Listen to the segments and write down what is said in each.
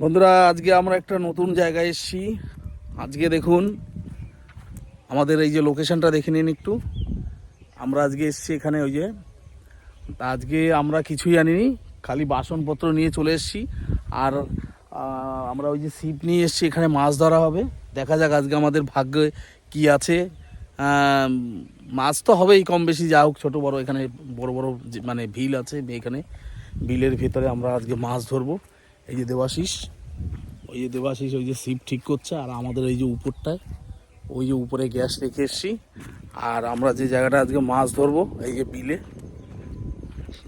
বন্ধুরা, আজকে আমরা একটা নতুন জায়গায় এসেছি। আজকে দেখুন, আমাদের এই যে লোকেশনটা দেখে নিন একটু। আমরা আজকে এসেছি এখানে, ওই যে। তা আজকে আমরা কিছুই আনিনি, খালি বাসনপত্র নিয়ে চলে এসেছি। আর আমরা ওই যে ছিপ নিয়ে এসেছি, এখানে মাছ ধরা হবে। দেখা যাক আজকে আমাদের ভাগ্যে কি আছে। মাছ তো হবেই কম বেশি, যা হোক, ছোটো বড়ো, এখানে বড় বড় মানে ভিল আছে এখানে। বিলের ভেতরে আমরা আজকে মাছ ধরবো। এই যে দেবাশিস, ওই যে দেবাশিস, ওই যে ছিপ ঠিক করছে, আর আমাদের এই যে উপরটায়, ওই যে উপরে গ্যাস রেখে এসছি। আর আমরা যে জায়গাটা আজকে মাছ ধরবো, এই যে বিলে,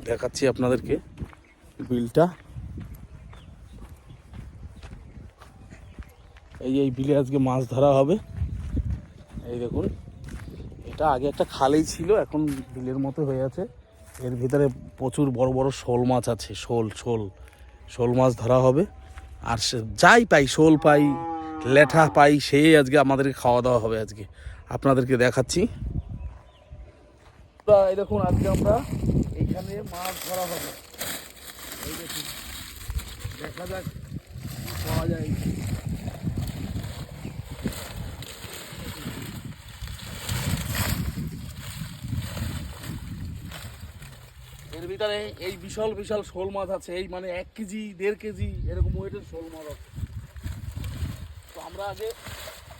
দেখাচ্ছি আপনাদেরকে বিলটা। এই যে এই বিলে আজকে মাছ ধরা হবে। এই দেখুন, এটা আগে একটা খালেই ছিল, এখন বিলের মতো হয়ে আছে। এর ভিতরে প্রচুর বড় বড় শোল মাছ আছে, শোল শোল। শোল মাছ ধরা হবে। আর সে- যাই পাই, শোল পাই, লেঠা পাই সে আজকে আমাদেরকে খাওয়া দাওয়া হবে আজকে। আপনাদেরকে দেখাচ্ছি। দেখুন, আজকে আমরা এইখানে মাছ ধরা হবে। দেখা যাক পাওয়া যায়। এর ভিতরে এই বিশাল বিশাল শোল মাছ আছে। এই মানে এক কেজি, দেড় কেজি এরকম ওয়েটের শোল মাছ আছে। তো আমরা আগে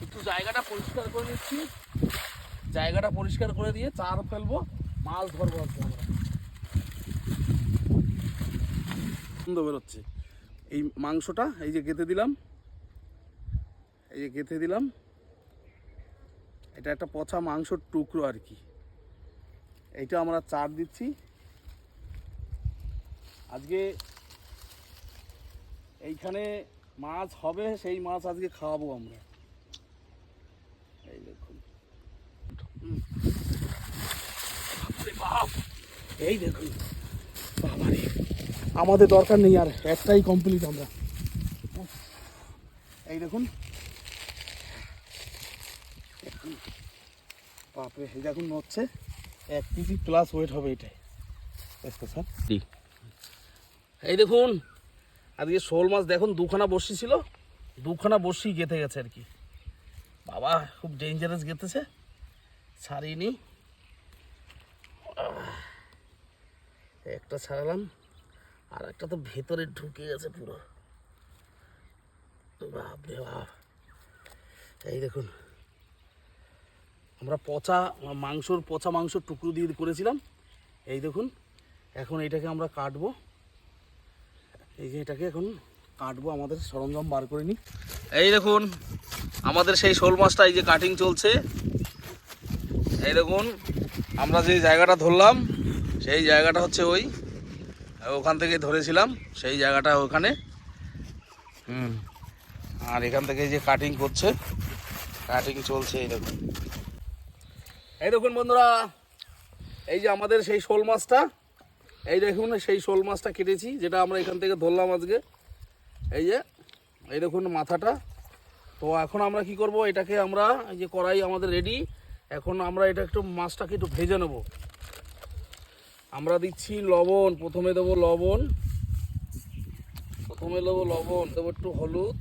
একটু জায়গাটা পরিষ্কার করে নিচ্ছি। জায়গাটা পরিষ্কার করে দিয়ে চার ফেলব, মাছ ধরবো আজকে আমরা। সুন্দর বেরোচ্ছে। এই মাংসটা, এই যে গেঁথে দিলাম, এই যে গেঁথে দিলাম, এটা একটা পচা মাংসর টুকরো আর কি। এইটা আমরা চার দিচ্ছি। আজকে এইখানে মাছ হবে, সেই মাছ আজকে খাওয়াবো আমরা। এই দেখুন। এই দেখুন। আমাদের দরকার নেই আর, একটাই কমপ্লিট আমরা। এই দেখুন। বাপরে, এই দেখুন হচ্ছে এক কেজি প্লাস ওয়েট হবে এটাই। স্যার? এই দেখুন, আজকে শোল মাছ দেখুন, দুখানা বসি ছিল, দুখানা বসি গেঁথে গেছে আর কি। বাবা, খুব ডেঞ্জারাস গেঁথেছে, ছাড়িনি। একটা ছাড়ালাম, আর একটা তো ভেতরে ঢুকে গেছে পুরো। বাপরে বাপ। এই দেখুন, আমরা পচা মাংসর পচা মাংসর টুকরো দিয়ে করেছিলাম। এই দেখুন, এখন এটাকে আমরা কাটবো। এই যে এটাকে এখন কাটবো, আমাদের সরঞ্জাম বার করে নিই। এই দেখুন, আমাদের সেই শোল মাছটা এই যে কাটিং চলছে। এই দেখুন, আমরা যে জায়গাটা ধরলাম, সেই জায়গাটা হচ্ছে ওই, ওখান থেকে ধরেছিলাম, সেই জায়গাটা ওখানে। হুম, আর এখান থেকে যে কাটিং করছে কাটিং চলছে এই দেখুন। এই দেখুন বন্ধুরা, এই যে আমাদের সেই শোল মাছটা এই দেখুন সেই শোল মাছটা কেটেছি, যেটা আমরা এখান থেকে ধরলাম আজকে। এই যে, এই দেখুন মাথাটা। তো এখন আমরা কি করব, এটাকে আমরা, এই যে কড়াই আমাদের রেডি এখন আমরা এটা একটু মাছটাকে একটু ভেজে নেব। আমরা দিচ্ছি লবণ, প্রথমে দেবো লবণ। প্রথমে দেবো লবণ, দেবো একটু হলুদ।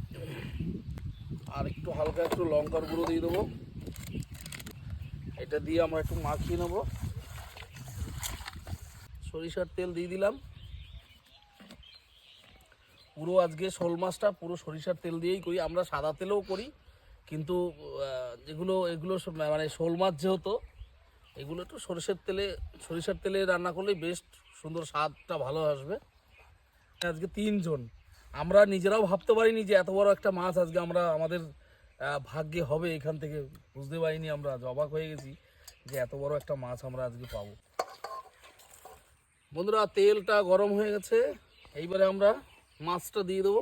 আর একটু হালকা একটু লঙ্কার গুঁড়ো দিয়ে দেবো। এটা দিয়ে আমরা একটু মাখিয়ে নেব। সরিষার তেল দিয়ে দিলাম। পুরো আজকে শোল মাছটা পুরো সরিষার তেল দিয়েই করি। আমরা সাদা তেলেও করি, কিন্তু যেগুলো, এগুলো মানে শোল মাছ যেহেতু, এগুলো একটু সরিষার তেলে সরিষার তেলে রান্না করলেই বেস্ট সুন্দর স্বাদটা ভালো আসবে। আজকে তিনজন। আমরা নিজেরাও ভাবতে পারিনি যে এত বড় একটা মাছ আজকে আমরা, আমাদের ভাগ্যে হবে এখান থেকে। বুঝতে পারিনি আমরা অবাক হয়ে গেছি যে এত বড় একটা মাছ আমরা আজকে পাবো। বন্ধুরা, তেলটা গরম হয়ে গেছে। এইবারে আমরা মাছটা দিয়ে দেবো।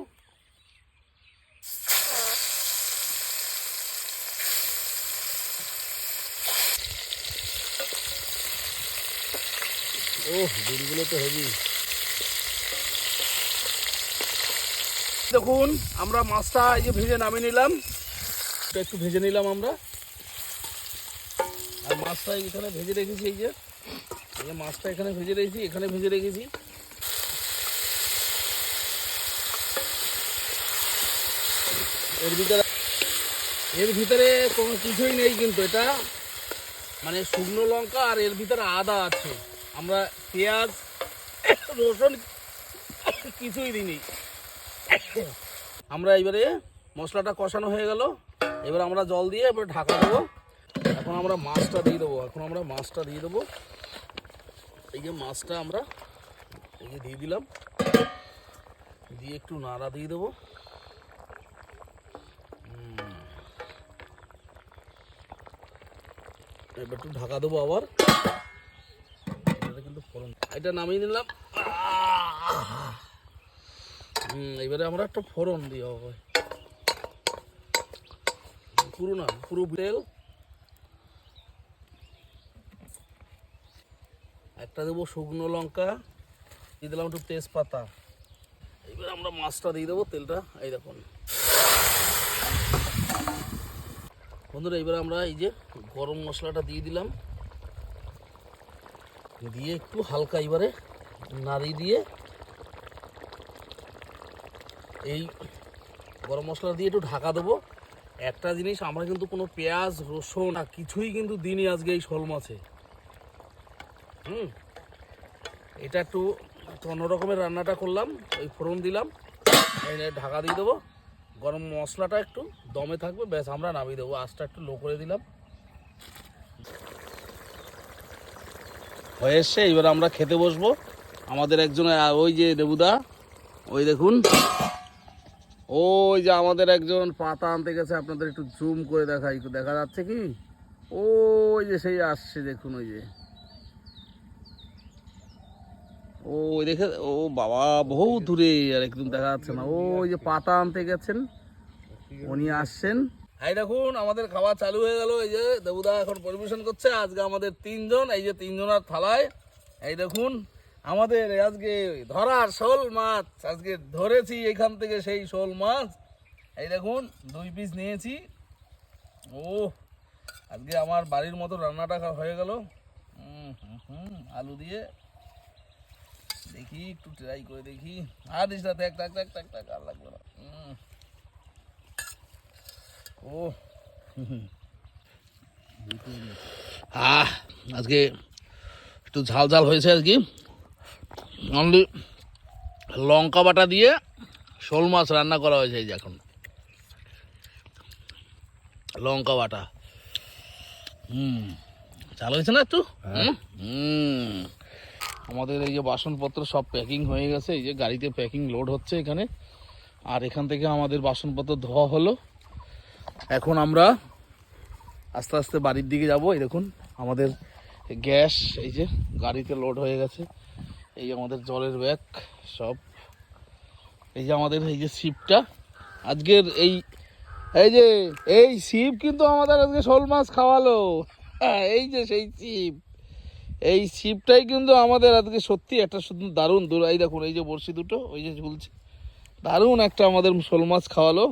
ও গুড়িগুলো তো হেভি দেখুন, আমরা মাছটা এই যে ভেজে নামিয়ে নিলাম। একটু ভেজে নিলাম আমরা। আর মাছটা এখানে ভেজে রেখেছি এই যে। এই মাছটা এখানে ভেজে রেখেছি, এখানে ভেজে রেখেছি। এর ভিতরে এর ভিতরে কোনো কিছুই নেই কিন্তু এটা। মানে শুকনো লঙ্কা আর এর ভিতরে আদা আছে। আমরা পেঁয়াজ, রসুন কিছুই দিইনি। আমরা এবারে মশলাটা কষানো হয়ে গেল। এবার আমরা জল দিয়ে এবার ঢাকা দেবো। এখন আমরা মাছটা দিয়ে দেবো। এখন আমরা মাছটা দিয়ে দেবো। এই যে মাছটা আমরা এই যে দিয়ে দিলাম। দিয়ে একটু নাড়া দিয়ে দেবো। এবার একটু ঢাকা দেবো আবার। কিন্তু ফোড়ন। এটা নামিয়ে নিলাম! এবারে আমরা একটা ফোড়ন দিয়ে হবে। পুরো না, পুরো তেল একটা দেবো শুকনো লঙ্কা, দিয়ে দিলাম একটু তেজপাতা। এবার আমরা মাছটা দিয়ে দেবো তেলটা, এই দেখুন। বন্ধুরা, এবার আমরা এই যে গরম মশলাটা দিয়ে দিলাম। দিয়ে একটু হালকা এবারে নাড়ি দিয়ে এই গরম মশলা দিয়ে একটু ঢাকা দেবো। একটা জিনিস, আমরা কিন্তু কোনো পেঁয়াজ, রসুন আর কিছুই কিন্তু দিনই আজকে এই শোল মাছে। হুম। এটা একটু অন্য রকমের রান্নাটা করলাম, ওই ফোড়ন দিলাম ঢাকা দিয়ে দেবো। গরম মশলাটা একটু দমে থাকবে, ব্যাস আমরা নামিয়ে দেবো। আঁচটা একটু লো করে দিলাম। হয়ে এসছে, এবার আমরা খেতে বসবো। আমাদের একজন ওই যে দেবুদা, ওই দেখুন। ওই যে আমাদের একজন পাতা আনতে গেছে, আপনাদের একটু জুম করে দেখাই। দেখা যাচ্ছে কি? ওই যে সেই আসছে, দেখুন ওই যে। ও দেখে, ও বাবা বহু দূরে আর একদম দেখা যাচ্ছে না। ওই যে পাতা আনতে গেছেন, উনি আসছেন। এই দেখুন, আমাদের খাওয়া চালু হয়ে গেল। এই যে দেবুদা এখন পরিবেশন করছে। আজকে আমাদের তিনজন, এই যে তিনজনের থালায়। এই দেখুন, আমাদের আজকে ধরার শোল মাছ। আজকে ধরেছি এখান থেকে সেই শোল মাছ। এই দেখুন, দুই পিস নিয়েছি। ও আজকে আমার বাড়ির মতো রান্নাটা হয়ে গেল। হুম হুম, আলু দিয়ে। দেখি একটু ট্রাই করে দেখি। আর দিস না দেখ টাক টাক টাক টাক আর লাগবে না। ও। আহ আজকে একটু ঝাল ঝাল হয়েছে আর কি। অনলি লঙ্কা বাটা দিয়ে শোল মাছ রান্না করা হয়েছে এই যে এখন। লঙ্কা বাটা। হুম। ঝাল হয়েছে না একটু? হুম? আমাদের এই যে বাসনপত্র সব প্যাকিং হয়ে গেছে, এই যে গাড়িতে প্যাকিং লোড হচ্ছে এখানে। আর এখান থেকে আমাদের বাসনপত্র ধোয়া হলো। এখন আমরা আস্তে আস্তে বাড়ির দিকে যাব। এই দেখুন, আমাদের গ্যাস, এই যে গাড়িতে লোড হয়ে গেছে। এই যে আমাদের জলের ব্যাগ সব। এই যে আমাদের, এই যে শিপটা আজকের এই এই যে, এই শিপ কিন্তু আমাদের আজকে শোল মাছ খাওয়ালো। এই যে সেই শিপ এই ছিপটাই কিন্তু আমাদের আজকে সত্যি একটা শুধু দারুণ দূর এই দেখুন, এই যে বড়শি দুটো, ওই যে ঝুলছে। দারুণ একটা আমাদের শোল মাছ খাওয়ালো।